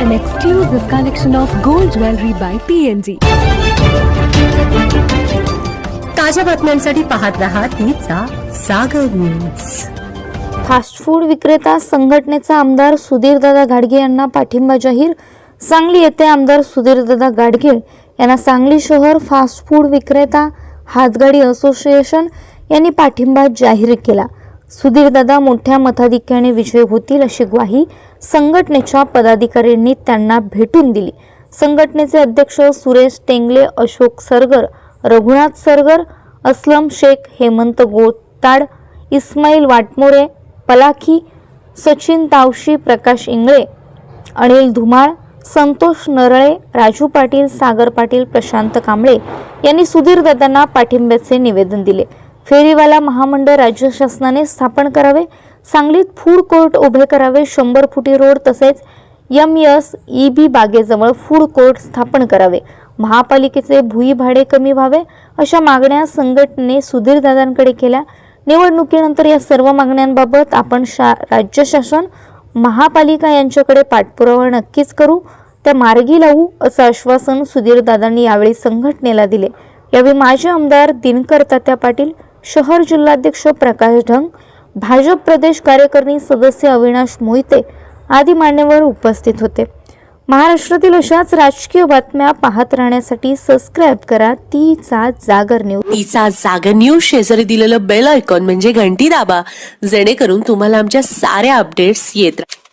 an exclusive collection of gold jewelry by PNG. ताज्या बातम्यांसाठी पाहत रहा तिचा सागर न्यूज फास्ट फूड विक्रेता संघटनेचा आमदार सुधीरदादा घाडगे यांना पाठिंबा जाहीर. सांगली येथे आमदार सुधीरदादा गाडगे यांना सांगली शहर फास्ट फूड विक्रेता हातगाडी असोसिएशन यांनी पाठिंबा जाहीर केला. सुधीरदादा मोठ्या मताधिक्याने विजयी होतील अशी ग्वाही संघटनेच्या पदाधिकाऱ्यांनी त्यांना भेटून दिली. संघटनेचे अध्यक्ष सुरेश टेंगले अशोक सरगर रघुनाथ सरगर असलम शेख हेमंत गोताड इस्माईल वाटमोरे पलाखी सचिन तावशी प्रकाश इंगळे अनिल धुमाळ संतोष नरळे राजू पाटील सागर पाटील प्रशांत कांबळे यांनी सुधीर दादांना पाठिंब्याचे निवेदन दिले. फेरीवाला महामंडळ राज्य शासनाने स्थापन करावे. सांगलीत फूड कोर्ट उभे करावे शंभर फुटी रोड तसेच एम एस ई बी बागेजवळ फूड कोर्ट स्थापन करावे. महापालिकेचे भुई भाडे कमी व्हावे अशा मागण्या संघटने सुधीरदादांकडे केल्या. निवडणुकीनंतर या सर्व मागण्यांबाबत आपण शा राज्य शासन महापालिका यांच्याकडे पाठपुरावा नक्कीच करू त्या मार्गी लावू असं आश्वासन सुधीरदादांनी यावेळी संघटनेला दिले. यावेळी माजी आमदार दिनकर तात्या पाटील शहर जिल्हाध्यक्ष प्रकाश ढंग भाजप प्रदेश कार्यकारिणी सदस्य अविनाश मोहिते आदी मान्यवर उपस्थित होते. महाराष्ट्रातील अशाच राजकीय बातम्या पाहत राहण्यासाठी सबस्क्राईब करा. तीचा जागर न्यूज तिचा जागर न्यूज शेजारी दिलेलं बेल आयकॉन म्हणजे घंटी दाबा. जेणेकरून तुम्हाला आमच्या साऱ्या अपडेट्स येत राहतील